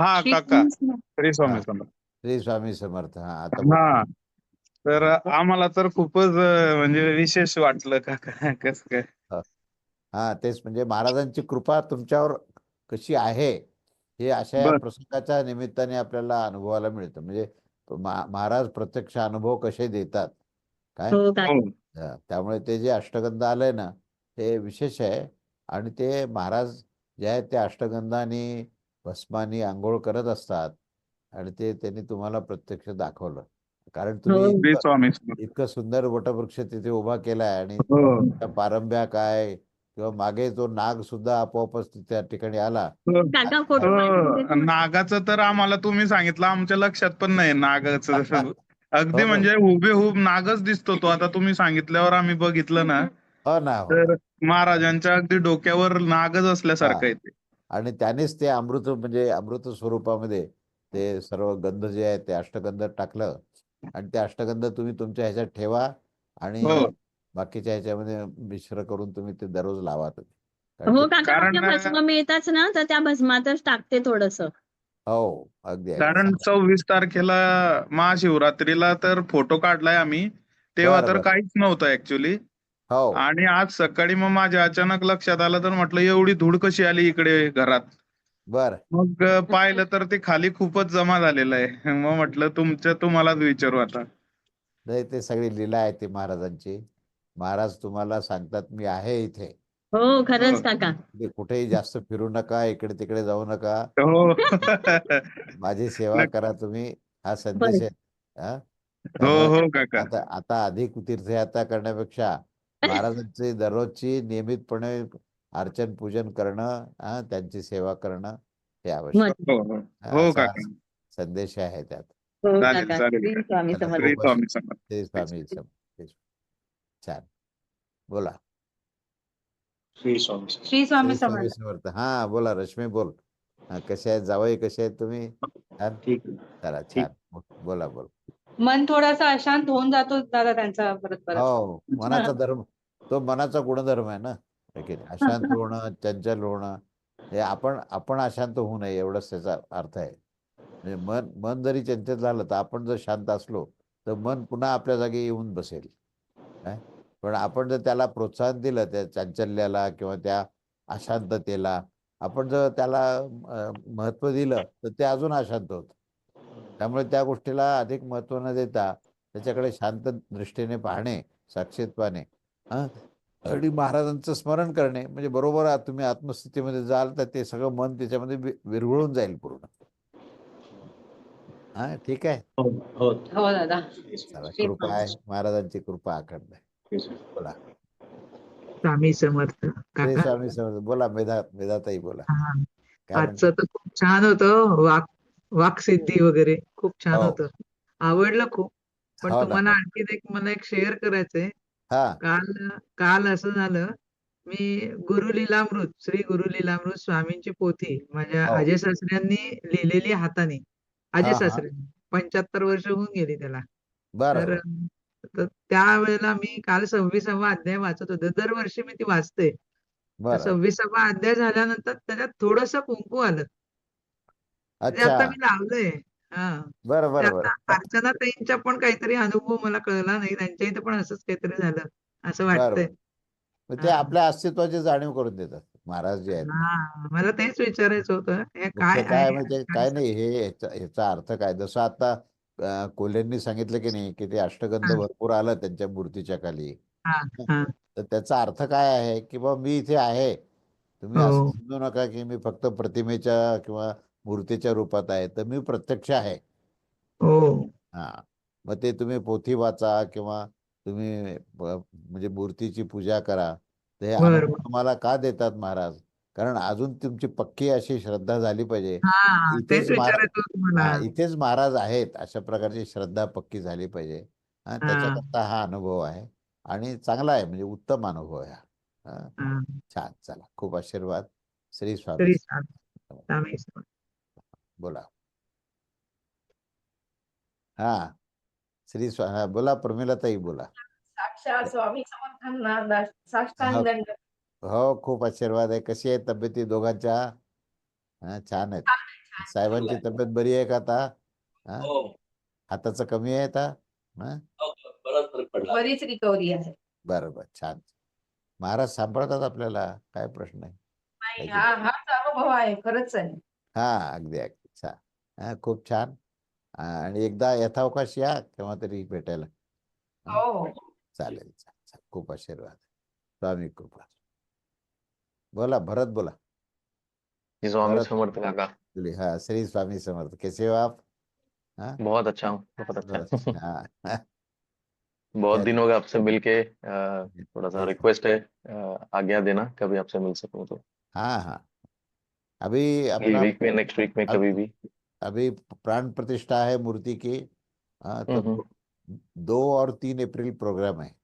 हा काका. श्री स्वामी हा. समर्थ. श्री स्वामी समर्थ. हा आता बोला. हा तर आम्हाला तर खूपच अं, म्हणजे विशेष वाटलं काका. कसं काय? हा. तेच म्हणजे महाराजांची कृपा तुमच्यावर कशी आहे हे अशा या बर. प्रसंगाच्या निमित्ताने आपल्याला अनुभवायला मिळतं. म्हणजे मा- महाराज प्रत्यक्ष अनुभव कसे देतात? काय? हो काका. हो. हा, त्यामुळे ते जे अष्टगंध आलंय ना ते विशेष आहे. आणि ते महाराज जे आहेत ते अष्टगंधाने भस्मानी आंघोळ करत असतात आणि ते त्यांनी तुम्हाला प्रत्यक्ष दाखवलं कारण तुम्ही हो. श्री इतकं- स्वामी समर्थ इतकं सुंदर वटवृक्ष तिथे उभा केलाय आणि हो त्या पारंब्या काय किंवा मागे तो नाग सुद्धा आपोआपच त्या ठिकाणी आला हो. नागाचं तर आम्हाला तुम्ही सांगितलं आमच्या लक्षात पण नाही नागाचं अगदी. म्हणजे हुबेहूब नागच दिसतो तो आता तुम्ही सांगितल्यावर आम्ही बघितलं ना ना तर. महाराजांच्या अगदी डोक्यावर नागच असल्यासारखं हा. आणि त्यानेच ते अमृत म्हणजे अमृत स्वरूपामध्ये ते सर्व गंध जे आहे ते अष्टगंध टाकलं आणि ते अष्टगंध तुम्ही तुमच्या ह्याच्यात ठेवा आणि हो. बाकीच्या ह्याच्यामध्ये मिश्र करून तुम्ही ते दररोज लावा तुम्ही कारण हो कारण- भस्म मिळताच ना तर त्या भस्मातच टाकते थोडस हो अगदी कारण. सव्वीस तारखेला महाशिवरात्रीला तर फोटो काढलाय आम्ही तेव्हा तर. काहीच नव्हतं ऍक्च्युली हो. आणि आज सकाळी मग माझ्या अचानक लक्षात आलं तर म्हटलं एवढी धूळ कशी आली इकडे घरात? बर. मग पाहिलं तर ते खाली खूपच जमा झालेलं आहे. मग म्हटलं तुमच्या तुम्हालाच विचारू आता. नाही ते सगळी लीला आहे ती महाराजांची. महाराज तुम्हाला सांगतात मी आहे इथे. हो खरंच हो. काका. ते कुठेही जास्त फिरू नका इकडे तिकडे जाऊ नका. हो. माझी सेवा. करा तुम्ही. हा संदेश आहे. हा? हो हो काका. आता आता अधिक तीर्थयात्रा करण्यापेक्षा महाराजांची दररोजची नियमितपणे अर्चन पूजन करणं हा, त्यांची सेवा करणं हे आवश्यक हो हो. हा, असा काका. संदेश आहे त्यात. हो चालेल, काका. चालेल. श्री स्वामी चला, समर्थ. श्री खूप स्वामी समर्थ. ते स्वामी सम- ते- छान. बोला. श्री स्वामी समर्थ. श्री स्वामी समर्थ. समर्थ. हा बोला रश्मी बोल. हा, कसे आहेत? जावई कसे आहेत तुम्ही? ठीक आहे. चला ठीक. छान. बोला बोल. मन थोडासा अशांत होऊन जातो दादा त्यांचा परत परत. हो मनाचा धर्म तो मनाचा गुणधर्म आहे ना? अशांत होणं चंचल होणं हे आपण आपण अशांत होऊ नये एवढंच त्याचा अर्थ आहे. म्हणजे मन मन जरी चंचल झालं तर आपण जर शांत असलो तर मन पुन्हा आपल्या जागी येऊन बसेल. काय पण आपण जर त्याला प्रोत्साहन दिलं त्या चांचल्याला किंवा त्या अशांततेला आपण जर त्याला अं, महत्त्व दिलं तर ते अजून अशांत होतं. त्यामुळे त्या गोष्टीला अधिक महत्त्व न देता त्याच्याकडे शांत दृष्टीने पाहणे साक्षीत्वाने हा? आणि महाराजांचं स्मरण करणे म्हणजे बरोबर आ- तुम्ही आत्मस्थितीमध्ये जाल तर ते सगळं मन त्याच्यामध्ये विरघळून जाईल पूर्ण. हा? ठीक आहे? हो हो. हो कृपा आहे. महाराजांची कृपा अखंड आहे. ठीक आहे. बोला. स्वामी समर्थ. स्वामी समर्थ. बोला मेधा मेधाताई बोला? आजचं तर खूप छान होतं. वाक वाक्सिद्धी वगैरे. खूप छान हो. होतं. आवडलं खूप. पण हो ना, तुम्हाला हो. आणखीन एक मला एक शेअर करायचंय. हा. काल काल असं झालं मी गुरु लीलामृत श्री गुरु लीलामृत स्वामींची पोथी माझ्या हो. अजय सासऱ्यांनी लिहिलेली हाताने. अजय हा, हा. सासऱ्यांनी. पंच्याहत्तर वर्ष होऊन गेली त्याला. बरं. तर तर त्यावेळेला मी काल सव्वीसावा अध्याय वाचत होते. दरवर्षी मी ती वाचते. तर बरं. सव्वीसावा अध्याय झाल्यानंतर त्याच्यात थोडस कुंकू आलं. अच्छा. आता मी लावलंय. हा. बरं बरं बरं. अर्चना ताईंचा पण काहीतरी अनुभव मला कळला नाही. त्यांच्या इथे पण असंच काहीतरी झालं असं बरं वाटतंय. बरं मग ते हा. आपल्या अस्तित्वाची जाणीव करून देतात. महाराज जे आहेत. ना. हा मला तेच विचारायचं होतं. हे काय मुख्य काय आहे? म्हणजे काय काय नाही हे ह्याचा ह्याचा अर्थ काय? जसं आता अं, कोल्हेंनी सांगितलं की नाही की ते अष्टगंध हा. भरपूर आलं त्यांच्या मूर्तीच्या खाली. हा हा. तर त्याचा अर्थ काय आहे? की बा मी इथे आहे. तुम्ही हो. असं समजू नका की मी फक्त प्रतिमेच्या किंवा मूर्तीच्या रूपात आहे तर मी प्रत्यक्ष आहे. हो. हा. मग ते तुम्ही पोथी वाचा किंवा तुम्ही म्हणजे मूर्तीची पूजा करा. बरं. तुम्हाला का देतात महाराज? कारण अजून तुमची पक्की अशी श्रद्धा झाली पाहिजे. हा इथेच महाराज- इथेच महाराज आहेत अशा प्रकारची श्रद्धा पक्की झाली पाहिजे. हा त्याच्याकरता हा अनुभव आहे. आणि चांगला आहे म्हणजे उत्तम अनुभव आहे हा. छान चला. खूप आशीर्वाद. श्री स्वामी. बोला. हा. श्री स्वा हा बोला प्रमिलाताई बोला. स्वामी समर्थांना दंड. हो खूप आशीर्वाद आहे. कशी आहे तब्येती दोघांच्या? हा छान आहेत. साहेबांची तब्येत बरी आहे का आता? हा? हो. हाताचं कमी आहे आता? हा? हो, बराच रिकव्हरी आहे. बरं बरं छान. महाराज सांभाळतात आपल्याला? काय प्रश्न you. हा अनुभव आहे खरंच आहे. हा अगदी अगदी. छान हा खूप छान. आणि एकदा यथावकाश या केव्हा तरी भेटायला. हो चालेल. खूप आशीर्वाद. स्वामी कृपा बोला भरत बोला. स्वामी समर्थ काका. हाँ श्री स्वामी समर्थ. कैसे हो आप? हाँ? बहुत अच्छा हूँ. बहुत अच्छा. हाँ. बहुत दिन हो गए आपसे मिलके. थोड़ा सा रिक्वेस्ट है. आज्ञा देना कभी आपसे मिल सकूँ तो. हाँ हाँ. अभी अपना वीक में नेक्स्ट वीक में कभी भी। अभी प्राण प्रतिष्ठा है मूर्ति की हाँ तो हम्म, दो, दो और तीन अप्रैल प्रोग्राम है।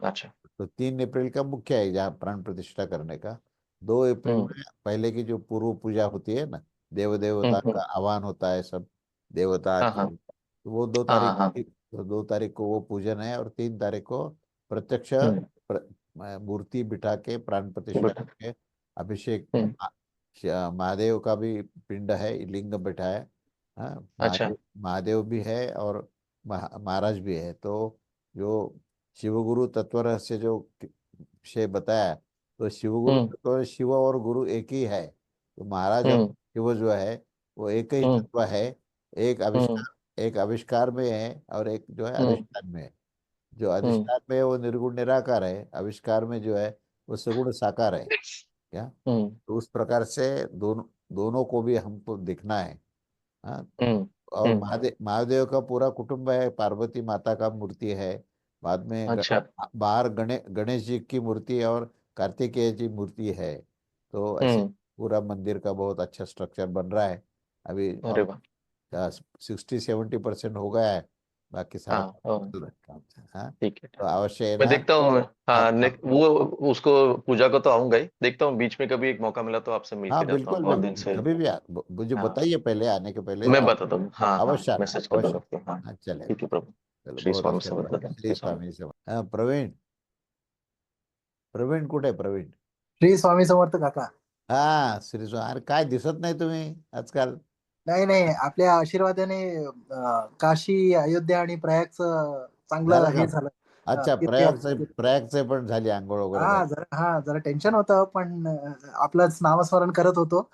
अच्छा। तो तीन अप्रैल का मुख्य है जहाँ प्राण प्रतिष्ठा करने का। दो अप्रैल हम्म। में पहले की जो पूर्व पूजा होती है ना देव देवता हम्म, का आह्वान होता है सब देवता हाँ, हाँ। तो वो दो हाँ, तारीख तो दो तारीख को वो पूजन है और तीन तारीख को प्रत्यक्ष हम्म, प्र- मूर्ति बिठा के प्राण प्रतिष्ठा करके अभिषेक हम्म। महादेव का भी पिंड है लिंग बैठा है हाँ अच्छा। महादेव भी है और महाराज भी है तो जो शिवगुरु तत्व रहस्य जो विषय बताया तो शिवगुरु। तत्व शिव और गुरु एक ही है तो महाराज हम्म, शिव जो है वो एक ही हम्म। तत्व है एक आविष्कार एक आविष्कार में है और एक जो है। अधिष्ठान में है जो अधिष्ठान में वो निर्गुण निराकार है आविष्कार में जो है वो सगुण साकार है हम्म, तो उस प्रकार से दोनों दोनों को भी हमको दिखना है। हाँ? हम्म, और हम्म। महादेव महादेव का पूरा कुटुंब है पार्वती माता का मूर्ति है। बाद में अच्छा। बाहर गणे गणेश जी की मूर्ति और कार्तिकेय जी मूर्ति है। तो ऐसे पूरा मंदिर का बहुत अच्छा स्ट्रक्चर बन रहा है। अभी सिक्सटी सेवेंटी परसेंट हो गया है। बाकी सारा हाँ हाँ, चल रहा है काम हाँ। ठीक है तो अवश्य मैं ना देखता हूँ हाँ हाँ, ने, वो उसको पूजा को तो आऊँगा ही देखता हूँ बीच में कभी एक मौका मिला तो आपसे मिल हाँ बिल्कुल हूँ बहुत दिन बिल्कुल से कभी भी आ- ब- मुझे हाँ। बताइए पहले आने के पहले मैं तो बताता हूँ हाँ हाँ अवश्य आना, मैसेज कर अवश्य। दूँगा आपको हाँ। हाँ चले ठीक है प्रभु। चलो श्री बहुत स्वामी अच्छा श्री श्री स्वामी. हाँ, प्रवीण। प्रवीण कुठे आहे प्रवीण? श्री स्वामी समर्थ काका। हा श्री स्वामी अरे काय दिसत नाही तुम्ही आजकाल? नाही नाही आपल्या आशीर्वादाने अं, काशी अयोध्या आणि प्रयागचं चांगलं झालं हे? झालं अच्छा तीर्थ- प्रयागचे प्रयागचे पण झाली आंघोळ वगैरे हा झाली. जरा हा जरा टेन्शन होतं पण अं, आपलंच नामस्मरण करत होतो.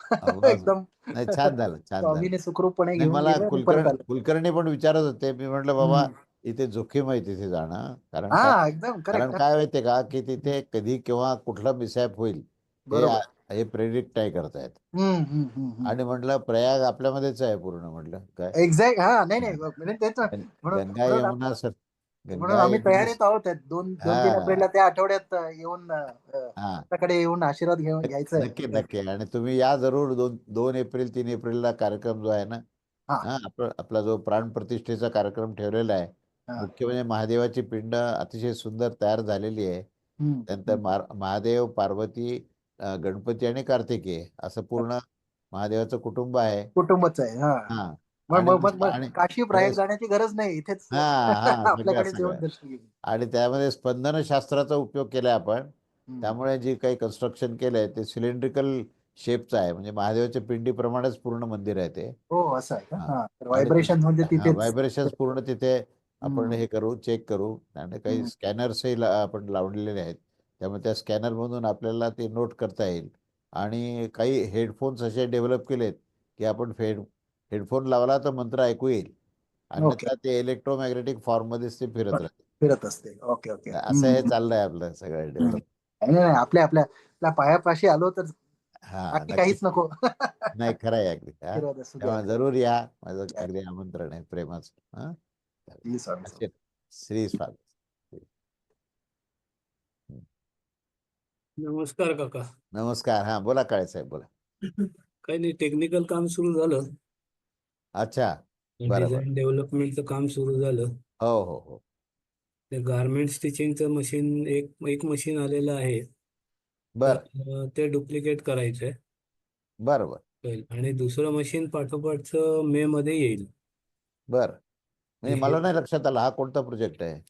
एकदम नाही छान झालं छान झालं स्वामीने सुखरूपपणे नाही घेऊन मला गेले आणि परत कुलकर्णी आले. कुलकर्णी पण विचारत होते मी म्हटलं बाबा हम्म. इथे जोखीम आहे तिथे जाणं कारण काय हा एकदम कारण करेक्ट काय माहितीये का की तिथे कधी केव्हा कुठला मिसॅप होईल हे बरोबर हे प्रेडिक्ट नाही करतायत. आणि म्हटलं प्रयाग आपल्यामध्येच आहे पूर्ण म्हटलं काय एक्झॅक्ट हा नाही नाही म्हणजे तेच गंगा यमुना सर म्हणून आम्ही तयारीत आहोत. दोन दोन तीन. एप्रिलला त्या आठवड्यात येऊन हा आपल्याकडे येऊन आशीर्वाद घेऊन घ्यायचा. नक्की नक्की आणि तुम्ही या जरूर दोन दोन एप्रिल तीन एप्रिलला कार्यक्रम जो आहे ना आपला जो प्राण प्रतिष्ठेचा कार्यक्रम ठेवलेला आहे. मुख्य म्हणजे महादेवाची पिंड अतिशय सुंदर तयार झालेली आहे. त्यानंतर महादेव पार्वती गणपती आणि कार्तिकेय असं पूर्ण महादेवाचं कुटुंब आहे कुटुंबच आहे हा हा मग मग मग काशी बस. जाण्याची गरज नाही इथेच हा, हा, सगळं- आपल्याकडे येऊन सगळं. दर्शन घेऊ आणि त्यामध्ये स्पंदन शास्त्राचा उपयोग केलाय आपण हम्म. त्यामुळे जे काही कन्स्ट्रक्शन केलंय ते सिलेंड्रिकल शेपचं आहे म्हणजे महादेवाच्या पिंडीप्रमाणेच पूर्ण मंदिर आहे ते हो असं आहे का हा. हा व्हायब्रेशन म्हणजे तिथेच पूर्ण तिथे आपण हम्म. हे करू चेक करू आणि काही हम्म. स्कॅनर्सही आपण लावलेले आहेत त्यामुळे त्या स्कॅनर मधून आपल्याला ते नोट करता येईल. आणि काही हेडफोन्स असे डेव्हलप केलेत की आपण हेड हेडफोन लावला तर मंत्र ऐकू येईल. अन्यथा ते इलेक्ट्रोमॅग्नेटिक फॉर्म मध्येच ते फिरत राहते. फिरत असते. Okay okay. असं हे चाललंय आपलं सगळं डेव्हलप. नाही नाही आपल्या आपल्या पायापाशी आलो तर हा. काहीच नको. नाही खरं आहे अगदी. जरूर या. माझं अगदी आमंत्रण आहे. प्रेमाचं. श्री स्वामी समर्थ. असे- श्री स्वामी नमस्कार काका. नमस्कार. हा बोला काळे साहेब बोला. काही नाही टेक्निकल काम सुरू झालं. अच्छा बरोबर. डिझाईन डेव्हलपमेंटचं काम सुरू झालं. हो हो हो. ते गारमेंट स्टिचिंगचं मशीन एक एक मशीन आलेलं आहे. बर. ते डुप्लिकेट करायचंय. बर बर पहिलं. आणि दुसरं मशीन पाठोपाठचं मे मध्ये येईल. बर. म्हणजे हे- मला नाही लक्षात आलं हा कोणता प्रोजेक्ट आहे?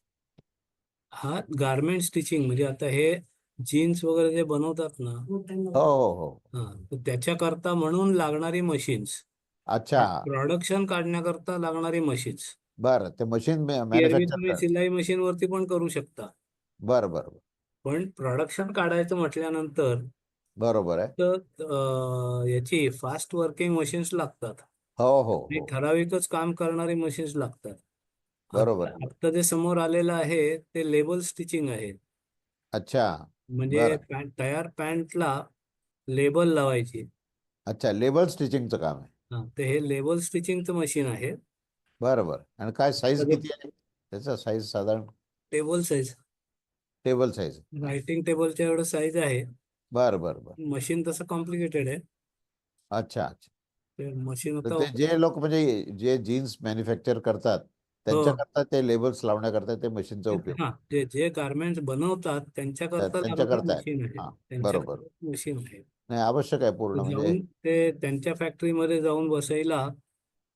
हा गारमेंट स्टिचिंग म्हणजे आता हे जीन्स वगैरे जे बनवतात ना हो हो हो. हा त्याच्याकरता म्हणून लागणारी मशीन्स. अच्छा. प्रोडक्शन काढण्याकरता लागणारी मशीन्स. बरं ते मशीन एरवी मॅन्युफॅक्चर तुम्ही सिलाई मशीन वरती पण करू शकता. बरं बरं. पण प्रोडक्शन काढायचं म्हटल्यानंतर बरोबर आहे. तर अं, याची फास्ट वर्किंग मशीन्स लागतात. हो हो आणि हो ठराविकच काम करणारी मशीन्स लागतात. बरोबर. आता आता जे समोर आलेलं आहे ते लेबल स्टिचिंग आहे. अच्छा. म्हणजे बरं. पॅन्ट तयार पॅन्टला लेबल लावायची. अच्छा लेबल स्टिचिंगचं काम आहे. हा तर हे लेबल स्टिचिंगचं मशीन आहे. बरं बरं. आणि काय साईज सगळं- किती आहे? त्याचा साईज साधारण? Table size table size writing टेबलच्या एवढं साईज आहे. बरं बरं बरं. मशीन तसं कॉम्प्लिकेटेड आहे. अच्छा अच्छा. ते मशीन तर आता ते जे लोक म्हणजे जे जीन्स मॅन्युफॅक्चर करतात त्यांच्याकरता ते लेबल्स लावण्याकरता ते मशीनचा उपयोग. हा जे जे गारमेंट्स बनवतात त्यांच्याकरता त्यांच्याकरता आहे. मशीन आहे. हा, त्यांच्याकरता बरोबर. मशीन आहे. नाही आवश्यक आहे पूर्ण म्हणजे जाऊन ते त्यांच्या फॅक्टरीमध्ये जाऊन बसायला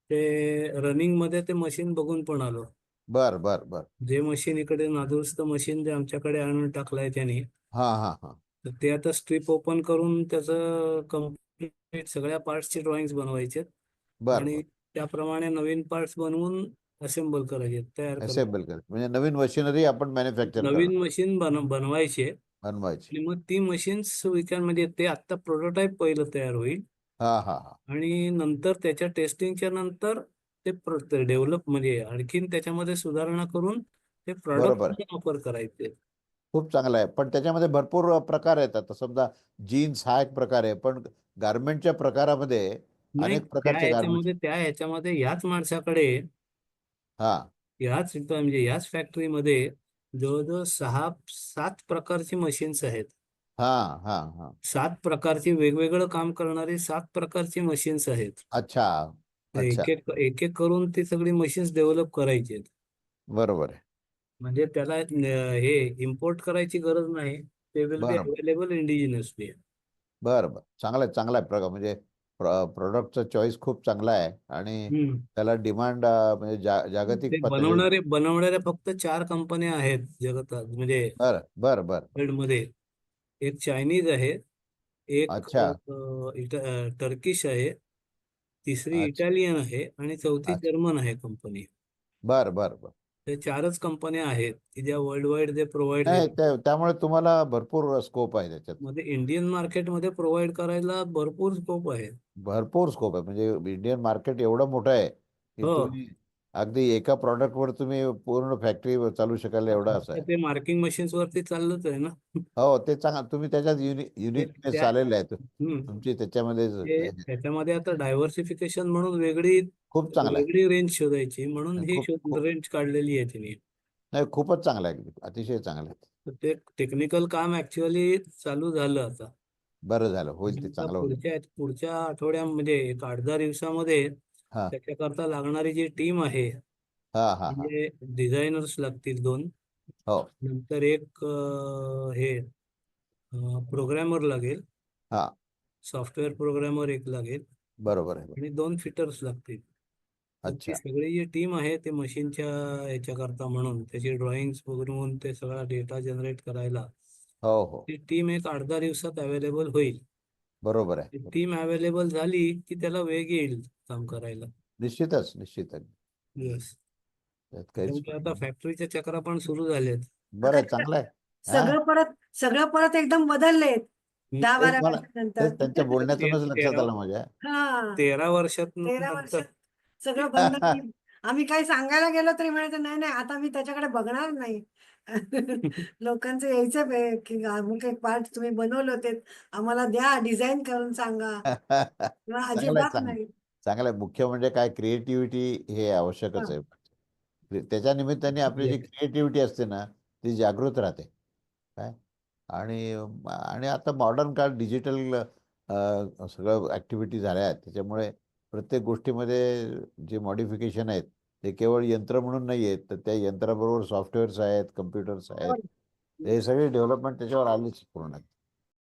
ते रनिंगमध्ये ते मशीन बघून पण आलो. बर बर बर. जे मशीन इकडे नादुरुस्त मशीन जे आमच्याकडे आणून टाकलंय त्यांनी हा हा हा. तर ते आता स्ट्रीप ओपन करून त्याचं कंप्लीट सगळ्या पार्ट्सचे ड्रॉइंग्स बनवायचे बर आणि त्याप्रमाणे नवीन पार्ट्स बनवून असेंबल करायचे तयार करायचे. असेंबल कर म्हणजे नवीन मशिनरी आपण मॅन्युफॅक्चर नवीन मशीन बन बनवायचे. बनवायची. आणि मग ती मशीन्स म्हणजे ते आता प्रोटोटाईप पहिलं तयार होईल. हा हा हा. आणि नंतर त्याच्या टेस्टिंगच्या नंतर ते डेव्हलप म्हणजे आणखीन त्याच्यामध्ये सुधारणा करून ते बरोबर. प्रॉडक्ट वापर करायचे. खूप चांगलं आहे. पण त्याच्यामध्ये भरपूर प्रकार आहेत आता समजा जीन्स हा एक प्रकार आहे. पण गारमेंटच्या प्रकारामध्ये नाही अनेक त्या प्रकारचे ह्याच्यामध्ये त्या ह्याच्यामध्ये ह्याच माणसाकडे हा. इथं म्हणजे ह्याच फॅक्टरीमध्ये जवळजवळ सहा सात प्रकारची मशीन्स आहेत. हा हा हा. सात प्रकारची वेगवेगळं काम करणारी सात प्रकारची मशीन्स आहेत. अच्छा एक एक एक एक करून ती सगळी मशीन्स डेव्हलप करायची आहेत. बरोबर आहे. म्हणजे त्याला हे इम्पोर्ट करायची गरज नाही. ते विल बी. अवेलेबल इंडिजिनसली बरं बरं. चांगलं आहे चांगला आहे प्रकार. म्हणजे प्रोडक्टचा चॉईस खूप चांगला आहे. आणि त्याला डिमांड म्हणजे जा जागतिक बनवणारे बनवणाऱ्या फक्त चार कंपन्या आहेत जगतात. म्हणजे बरं बरं बरं. मध्ये एक चायनीज आहे एक अच्छा. टर्किश आहे तिसरी. इटालियन आहे आणि चौथी. जर्मन आहे कंपनी बरं बरं बरं. ते चारच कंपन्या आहेत की ज्या वर्ल्ड वाईड जे प्रोव्हाइड नाही त्या- त्यामुळे तुम्हाला भरपूर स्कोप आहे त्याच्यात. मध्ये इंडियन मार्केटमध्ये प्रोव्हाइड करायला भरपूर स्कोप आहे. भरपूर स्कोप आहे. म्हणजे इंडियन मार्केट एवढं मोठं आहे की हो. तुम्ही अगदी एका प्रॉडक्टवर तुम्ही पूर्ण फॅक्टरी चालू शकाल एवढं असं आहे. ते मार्किंग मशीन्स वरती चाललंच आहे ना. हो ते चांगलं तुम्ही त्याच्यात युनि युनिकनेस त्या- आलेलं आहे हम्म. तुमची त्याच्यामध्ये ते त्याच्यामध्ये आता डायव्हर्सिफिकेशन म्हणून वेगळी खूप चांगलं आहे. वेगळी रेंज शोधायची म्हणून ही खूप- शोध खूप- रेंज काढलेली आहे तिने. नाही खूपच चांगलं आहे. अतिशय चांगलं आहे. तर ते टेक्निकल काम ऍक्च्युअली चालू झालं आता. बरं झालं. होईल ते आता चांगलं होईल. पुढच्या पुढच्या आठवड्यामध्ये एक आठ दहा दिवसामध्ये हा. त्याच्याकरता लागणारी जी टीम आहे हा हा हा. म्हणजे डिझायनर्स लागतील दोन. हो. नंतर एक अं, हे प्रोग्रॅमर लागेल. हा. सॉफ्टवेअर प्रोग्रॅमर एक लागेल. बरोबर आहे आणि दोन फिटर्स लागतील. तर ती अच्छा. सगळी जी टीम आहे ते मशीनच्या याच्याकरता म्हणून त्याची ड्रॉइंग्स बनवून ते सगळा डेटा जनरेट करायला हो हो. ती टीम एक आठ दहा दिवसात अवेलेबल होईल. बरोबर आहे. टीम अवेलेबल झाली की त्याला वेग येईल काम करायला. निश्चितच येस त्यामुळे आता फॅक्टरीच्या चक्रा पण सुरू झाल्यात. बरं आहे चांगलं आहे. हा? सगळं परत सगळं परत एकदम बदललेत. दहा बारा मला- वर्षानंतर. तेच त्यांच्या बोलण्यातूनच लक्षात आलं माझ्या. हा. तेरा वर्षात तेरा वर्षात सगळं बंद केलं. आम्ही काही सांगायला गेलो तरी म्हणायचं नाही नाही आता मी त्याच्याकडे बघणार नाही. लोकांचं यायचं बे की अमुक एक पार्ट तुम्ही बनवले होते आम्हाला द्या डिझाईन करून सांगा. किंवा चांगलं आहे, अजिबात चांगलं. नाही. चांगलं आहे. मुख्य म्हणजे काय क्रिएटिव्हिटी हे आवश्यकच हा. आहे. त्याच्या निमित्ताने आपली जी क्रिएटिव्हिटी असते ना ती जागृत राहते. काय? आणि आणि आता मॉडर्न काळ डिजिटल सगळं ऍक्टिव्हिटी झाल्या आहेत. त्याच्यामुळे प्रत्येक गोष्टीमध्ये जे मॉडिफिकेशन आहेत ते केवळ यंत्र म्हणून नाही आहेत तर त्या यंत्राबरोबर सॉफ्टवेअर्स आहेत कम्प्युटर्स आहेत. हे सगळे डेव्हलपमेंट त्याच्यावर आलीच पूर्ण.